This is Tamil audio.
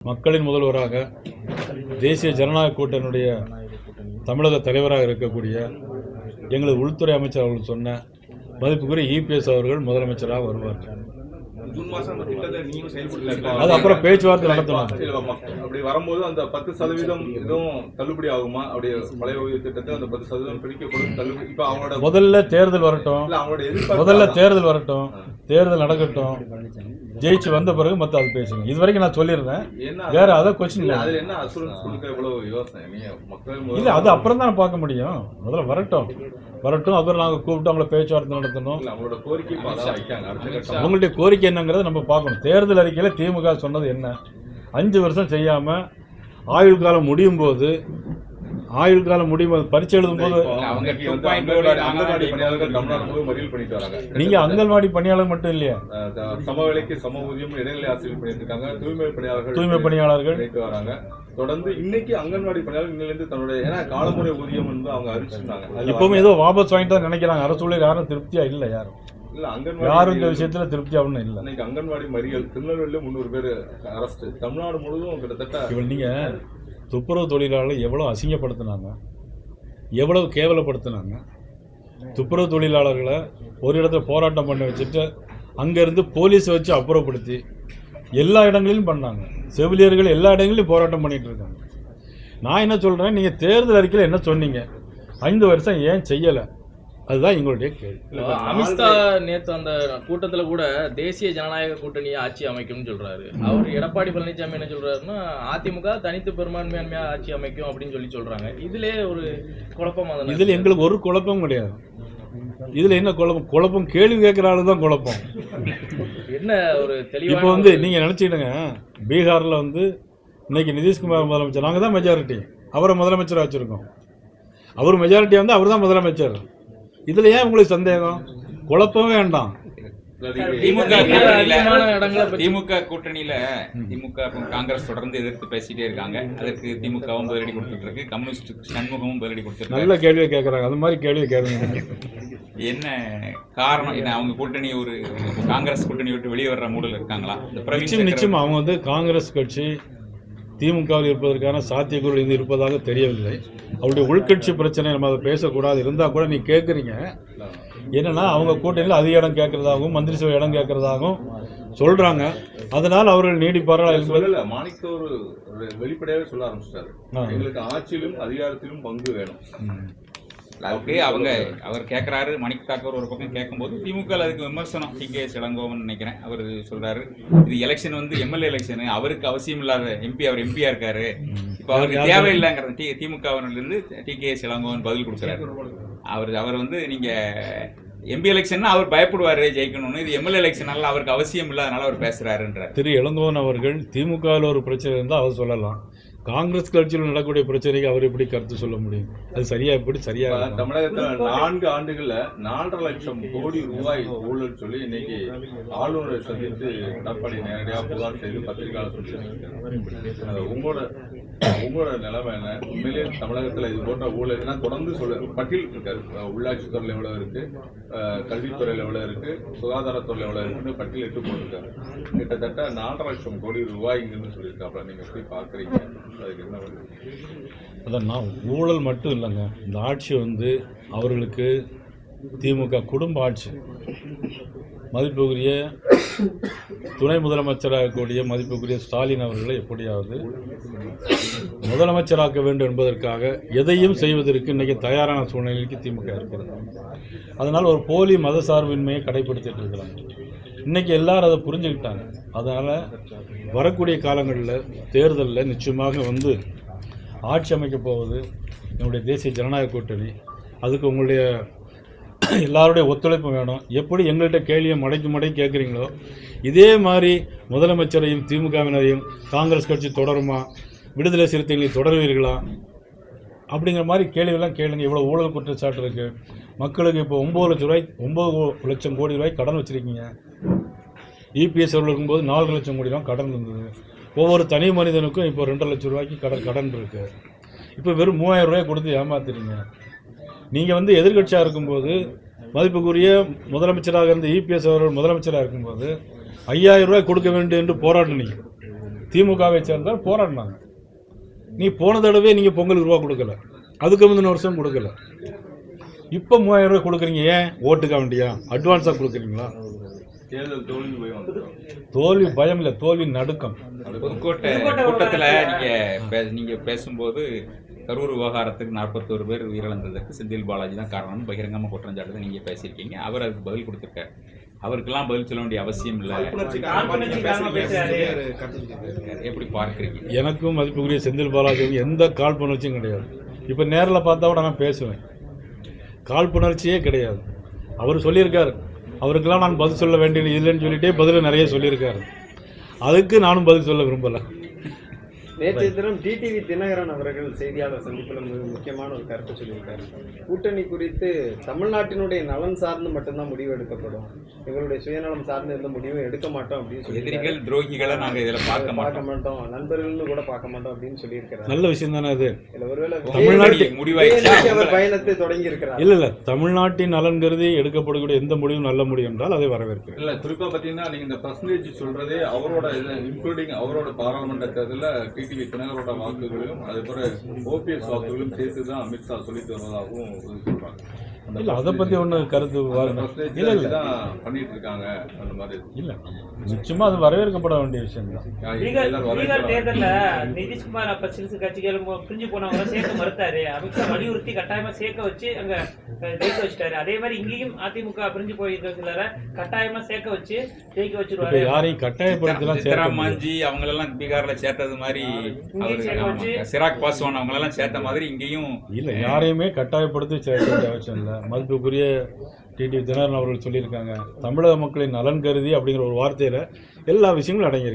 மக்களின் முதல்வராக தேசிய ஜனநாயக கூட்டணியுடைய தமிழக தலைவராக இருக்கக்கூடிய எங்களது உள்துறை அமைச்சர் அவர்கள் சொன்ன மதிப்புக்குரிய இபிஎஸ் அவர்கள் முதலமைச்சராக வருவார் ஜூன் மாசம் அந்த திட்டத்தை நீங்களும் செயல்படுத்தல அது அப்புறம் பேச்சுவார்த்தை நடத்தணும். அப்படி வரும்போது அந்த பத்து சதவீதம் எதுவும் தள்ளுபடி ஆகுமா? அப்படியே பழைய ஓய்வு திட்டத்தை அந்த பத்து சதவீதம் பிடிக்கப்படும் தள்ளுபடி இப்ப அவங்களோட முதல்ல தேர்தல் வரட்டும். அவங்களோட முதல்ல தேர்தல் வரட்டும். தேர்தல் நடக்கட்டும். ஜெயிச்சு வந்த பிறகு மற்ற அது பேசுங்க. இது வரைக்கும் நான் சொல்லியிருந்தேன். என்ன வேற அதை கொஸ்டின் இல்ல அதுல என்ன அசூரன்ஸ் கொடுக்க இவ்வளவு யோசனை? நீங்க இல்லை அது அப்புறம் தான் பார்க்க முடியும். முதல்ல வரட்டும். வரட்டும். அப்புறம் நாங்கள் கூப்பிட்டு அவங்கள பேச்சுவார்த்தை நடத்தணும். அவங்களோட கோரிக்கை அவங்களுடைய கோரிக்கை என்னங்கிறத நம்ம பார்க்கணும். தேர்தல் அறிக்கையில் திமுக சொன்னது என்ன? அஞ்சு வருஷம் செய்யாம ஆயுள் காலம் முடியும் போது ஆயுள் காலம் முடியும் போது பரீட்சை எழுதும் போது இப்போ அவங்க இன்னைக்கு வந்து 2.0 அங்கன்வாடி- நாங்க அங்கன்வாடி பணியாளர் மட்டும் இல்லையா? த- சம வேலைக்கு சம ஊதியம் இடைநிலை ஆசிரியர் பண்ணிட்டு இருக்காங்க. தூய்மை பணியாளர்கள் தூய்மை பணியாளர்கள். வராங்க. தொடர்ந்து இன்னைக்கு அங்கன்வாடி பணியாளர் இன்னிலிருந்து தன்னுடைய ஏன்னா காலமுறை ஊதியம் வந்து அவங்க அறிவிச்சிருந்தாங்க. இப்பவும் ஏதோ வாபஸ் வாங்கிட்டு தான் நினைக்கிறாங்க. அரசு யாரும் திருப்தியா இல்லை யாரும். யாரும் இந்த விஷயத்துல திருப்தியா ஒன்றும் இல்லை. இன்னைக்கு அங்கன்வாடி மறியல் திருநெல்வேலியில முந்நூறு பேர் அரெஸ்ட் தமிழ்நாடு முழுவதும் கிட்டத்தட்ட இவள் நீங்க துப்புரவு தொழிலாளர்கள் எவ்வளவு அசிங்கப்படுத்தினாங்க? எவ்வளவு கேவலப்படுத்தினாங்க? துப்புரவு தொழிலாளர்களை ஒரு இடத்துல போராட்டம் பண்ண வச்சுட்டு அங்கேருந்து போலீஸை வச்சு அப்புறப்படுத்தி எல்லா இடங்களிலும் பண்ணாங்க. செவிலியர்கள் எல்லா இடங்களிலும் போராட்டம் பண்ணிட்டு இருக்காங்க. நான் என்ன சொல்றேன்? நீங்க தேர்தல் அறிக்கையில் என்ன சொன்னீங்க? ஐந்து வருஷம் ஏன் செய்யலை? அதுதான் எங்களுடைய கேள்வி. அமித்ஷா நேத்து அந்த கூட்டத்துல கூட தேசிய ஜனநாயக கூட்டணியை ஆட்சி அமைக்கும்னு சொல்றாரு. அவர் எடப்பாடி பழனிசாமி என்ன சொல்றாருன்னா அதிமுக தனித்து பெரும்பான்மையா ஆட்சி அமைக்கும் அப்படின்னு சொல்லி சொல்றாங்க. இதுலயே ஒரு குழப்பமா தானே இதில் எங்களுக்கு ஒரு குழப்பம் கிடையாது. இதுல என்ன குழப்பம்? குழப்பம் கேள்வி கேட்குற ஆளு தான் குழப்பம். என்ன ஒரு இப்போ தெளிவான வந்து நீங்க நினைச்சிடுங்க பீகார்ல வந்து இன்னைக்கு நிதிஷ்குமார் முதலமைச்சர் நாங்க தான் மெஜாரிட்டி அவரை முதலமைச்சராக வச்சிருக்கோம். அவர் மெஜாரிட்டி வந்து அவர் தான் முதலமைச்சர். இதுல ஏன் உங்களுக்கு சந்தேகம்? குழப்பம் வேண்டாம். திமுக கூட்டணியில திமுக காங்கிரஸ் தொடர்ந்து எதிர்த்து பேசிட்டே இருக்காங்க. அதற்கு திமுகவும் பதிலடி கொடுத்துட்டு இருக்கு கம்யூனிஸ்ட் சண்முகமும் பதிலடி கொடுத்துட்டு நல்ல கேள்வியை கேட்குறாங்க அது மாதிரி கேள்வியை கேளுங்க. என்ன காரணம்? என்ன அவங்க கூட்டணி ஒரு காங்கிரஸ் கூட்டணி விட்டு வெளியே வர்ற மூடல் இருக்காங்களா? நிச்சயம் நிச்சயம். அவங்க வந்து காங்கிரஸ் கட்சி திமுகவில் இருப்பதற்கான சாத்தியக்கூறு இது இருப்பதாக தெரியவில்லை. அவருடைய உள்கட்சி பிரச்சனை நம்ம அதை பேசக்கூடாது. இருந்தால் கூட நீ கேட்குறீங்க என்னன்னா அவங்க கூட்டணியில் அதிக இடம் கேட்கறதாகவும் மந்திரி சபை இடம் கேட்கறதாகவும் சொல்றாங்க. அதனால் அவர்கள் நீடிப்பார்களா என்பது சொல்லல. மாணிக்க ஒரு ஒரு வெளிப்படையாவே சொல்ல ஆரம்பிச்சிட்டாரு. எங்களுக்கு ஆட்சியிலும் அதிகாரத்திலும் பங்கு வேணும். ஓகே அவங்க அவர் கேட்குறாரு மணிக் தாக்கர் ஒரு பக்கம் கேட்கும்போது திமுக அதுக்கு விமர்சனம் டி கே. இளங்கோவன் நினைக்கிறேன் அவர் சொல்றாரு. இது எலெக்ஷன் வந்து எம்எல்ஏ எலெக்ஷன் அவருக்கு அவசியம் இல்லாத எம்பி அவர் எம்பியா இருக்காரு. இப்போ அவருக்கு தேவையில்லைங்கிறது டி திமுகவிலிருந்து டி. கே. இளங்கோவன் பதில் கொடுக்குறாரு. அவர் அவர் வந்து நீங்க எம்பி எலெக்ஷன்னா அவர் பயப்படுவாரு ஜெயிக்கணும்னு. இது எம்எல்ஏ எலெக்ஷனால அவருக்கு அவசியம் இல்லாதனால அவர் பேசுறாருன்றார். திரு. இளங்கோவன் அவர்கள் திமுகவில் ஒரு பிரச்சனை இருந்தால் அவர் சொல்லலாம். காங்கிரஸ் கட்சியில் நடக்கக்கூடிய பிரச்சனைக்கு அவர் எப்படி கருத்து சொல்ல முடியும்? அது சரியா எப்படி சரியா? தமிழகத்துல நான்கு ஆண்டுகள்ல நாலரை லட்சம் கோடி ரூபாய் ஊழல் சொல்லி இன்னைக்கு ஆளுநரை சந்தித்து எடப்பாடி நேரடியா புகார் செய்து பத்திரிகையாளர் சொல்லி உங்களோட உங்களோட நிலைமை என்ன? உண்மையிலேயே தமிழகத்துல இது போன்ற ஊழல் ஏன்னா தொடர்ந்து சொல்ல பட்டியல் இருக்காரு உள்ளாட்சித்துறையில எவ்வளவு இருக்கு? கல்வித்துறையில எவ்வளவு இருக்கு? சுகாதாரத்துறையில எவ்வளவு இருக்குன்னு பட்டியல் இட்டு போட்டிருக்காரு. கிட்டத்தட்ட நாலரை லட்சம் கோடி ரூபாய் இங்கன்னு சொல்லியிருக்காப்ல நீங்க எப்படி பாக்குறீங்க? அதான் நான் ஊழல் மட்டும் இல்லைங்க. இந்த ஆட்சி வந்து அவர்களுக்கு திமுக குடும்ப ஆட்சி. மதிப்புக்குரிய துணை முதலமைச்சராகக்கூடிய மதிப்புக்குரிய ஸ்டாலின் அவர்களை எப்படியாவது முதலமைச்சராக்க வேண்டும் என்பதற்காக எதையும் செய்வதற்கு இன்றைக்கி தயாரான சூழ்நிலைக்கு திமுக இருக்கிறது. அதனால் ஒரு போலி மத சார்பின்மையை கடைபிடித்துட்டு இருக்கிறாங்க. இன்னைக்கு எல்லாரும் அதை புரிஞ்சுக்கிட்டாங்க. அதனால் வரக்கூடிய காலங்களில் தேர்தலில் நிச்சயமாக வந்து ஆட்சி அமைக்கப் போவது என்னுடைய தேசிய ஜனநாயக கூட்டணி அதுக்கு உங்களுடைய எல்லாருடைய ஒத்துழைப்பு வேணும். எப்படி எங்கள்கிட்ட கேள்வியை மடைக்கு மடை கேட்குறீங்களோ இதே மாதிரி முதலமைச்சரையும் திமுகவினரையும் காங்கிரஸ் கட்சி தொடருமா விடுதலை சிறுத்தைகளை தொடருவீர்களா அப்படிங்கிற மாதிரி கேள்வியெல்லாம் கேளுங்க. இவ்வளோ ஊழல் குற்றச்சாட்டு இருக்குது மக்களுக்கு இப்போ ஒம்பது லட்சம் ரூபாய் ஒம்பது லட்சம் கோடி ரூபாய் கடன் வச்சுருக்கீங்க. இபிஎஸ் அவர்கள் இருக்கும்போது நாலு லட்சம் கோடி ரூபாய் கடன் இருந்தது. ஒவ்வொரு தனி மனிதனுக்கும் இப்போ ரெண்டரை லட்சம் ரூபாய்க்கு கடன் கடன் இருக்குது இப்போ வெறும் மூவாயிரம் ரூபாய் கொடுத்து ஏமாத்துறீங்க நீங்கள் வந்து எதிர்க்கட்சியாக இருக்கும்போது மதிப்புக்குரிய முதலமைச்சராக இருந்த இபிஎஸ் அவர்கள் முதலமைச்சராக இருக்கும்போது ஐயாயிரம் ரூபாய் கொடுக்க வேண்டும் என்று போராடினீங்க. திமுகவை சேர்ந்தால் போராடினாங்க. நீ போன தடவை நீங்கள் பொங்கலுக்கு ரூபா கொடுக்கல. அதுக்கு முந்தின வருஷம் கொடுக்கல. இப்போ மூவாயிரம் ரூபாய் கொடுக்குறீங்க. ஏன்? ஓட்டுக்க வேண்டியா? அட்வான்ஸாக கொடுக்குறீங்களா? தோல்வி பயம் இல்லை தோல்வி நடுக்கம். புதுக்கோட்டை கூட்டத்தில் நீங்கள் பே நீங்கள் பேசும்போது கரூர் விவகாரத்துக்கு நாற்பத்தோரு பேர் உயிரிழந்ததற்கு செந்தில் பாலாஜி தான் காரணம்னு பகிரங்கமாக குற்றம் சாட்டுறது நீங்கள் பேசியிருக்கீங்க. அவர் அதுக்கு பதில் கொடுத்துருக்காரு. அவருக்கெல்லாம் பதில் சொல்ல வேண்டிய அவசியம் இல்லை. எப்படி பார்க்குறீங்க? எனக்கும் மதிப்புக்குரிய செந்தில் பாலாஜிக்கும் எந்த காழ்ப்புணர்ச்சியும் கிடையாது. இப்போ நேரில் பார்த்தா கூட நான் பேசுவேன். காழ்ப்புணர்ச்சியே கிடையாது. அவர் சொல்லியிருக்காரு. அவருக்கெல்லாம் நான் பதில் சொல்ல வேண்டியது இல்லைன்னு சொல்லிட்டே பதில் நிறைய சொல்லியிருக்காரு. அதுக்கு நானும் பதில் சொல்ல விரும்பலை. நேற்றைய தினம் டிடிவி தினகரன் அவர்கள் செய்தியாளர் சந்திப்பில் மிக முக்கியமான ஒரு கருத்தை சொல்லியிருக்காரு. கூட்டணி குறித்து தமிழ்நாட்டினுடைய நலன் சார்ந்து மட்டும்தான் முடிவு எடுக்கப்படும். எங்களுடைய சுயநலம் சார்ந்து எந்த முடிவும் எடுக்க மாட்டோம் அப்படின்னு சொல்லி எதிரிகள் துரோகிகளை நாங்கள் இதில் பார்க்க பார்க்க மாட்டோம். நண்பர்கள்னு கூட பார்க்க மாட்டோம் அப்படின்னு சொல்லியிருக்கிறார். நல்ல விஷயம் தானே அது? இல்ல ஒருவேளை தமிழ்நாட்டு- வேலைக்கு அவர் பயணத்தை தொடங்கி இருக்கிறார் இல்லை இல்லை தமிழ்நாட்டின் நலன் கருதி எடுக்கப்படக்கூடிய எந்த முடிவும் நல்ல முடிவு என்றால் அதை வரவேற்கிறேன். இல்ல குறிப்பா பாத்தீங்கன்னா நீங்க இந்த பர்சன்டேஜ் சொல்றதே அவரோட இன்க்ளூடிங் அவரோட பாராளுமன்ற தேர்தலில் டிடிவி தினகரோட வாக்குகளையும் அதுபோல ஓபிஎஸ் வாக்குகளும் சேர்த்து தான் அமித்ஷா சொல்லிட்டு வருவதாகவும் சொல்றாங்க. இல்லை அதை பற்றி ஒன்றும் கருத்து இல்லை இல்லை. தான் பண்ணிட்டு இருக்காங்க அந்த மாதிரி. இல்லை. நிச்சயமாக அது வரவேற்கப்பட வேண்டிய விஷயம் தான். தேர்தல்ல நிதிஷ்குமார் அப்ப சிறுசு கட்சிகள் பிரிஞ்சு போனவங்க சேர்க்க மறுத்தாரு. அமித்ஷா வலியுறுத்தி கட்டாயமா சேர்க்க வச்சு அங்க ஜெயிக்க வச்சுட்டாரு. அதே மாதிரி இங்கேயும் அதிமுக பிரிஞ்சு போயிருக்க சிலரை கட்டாயமா சேர்க்க வச்சு ஜெயிக்க வச்சிருவாரு. யாரையும் கட்டாயப்படுத்தலாம். சித்தராமாஞ்சி அவங்களெல்லாம் பீகார்ல சேர்த்தது மாதிரி சிராக் பாஸ்வான் அவங்களெல்லாம் சேர்த்த மாதிரி இங்கேயும் இல்லை யாரையுமே கட்டாயப்படுத்தி சேர்க்க அவசியம் இல்லை. மதிப்புக்குரிய டிடி தினகரன் அவர்கள் சொல்லியிருக்காங்க. தமிழக மக்களின் நலன் கருதி அப்படிங்கிற ஒரு வார்த்தையில் எல்லா விஷயங்களும் அடங்கியிருக்கு.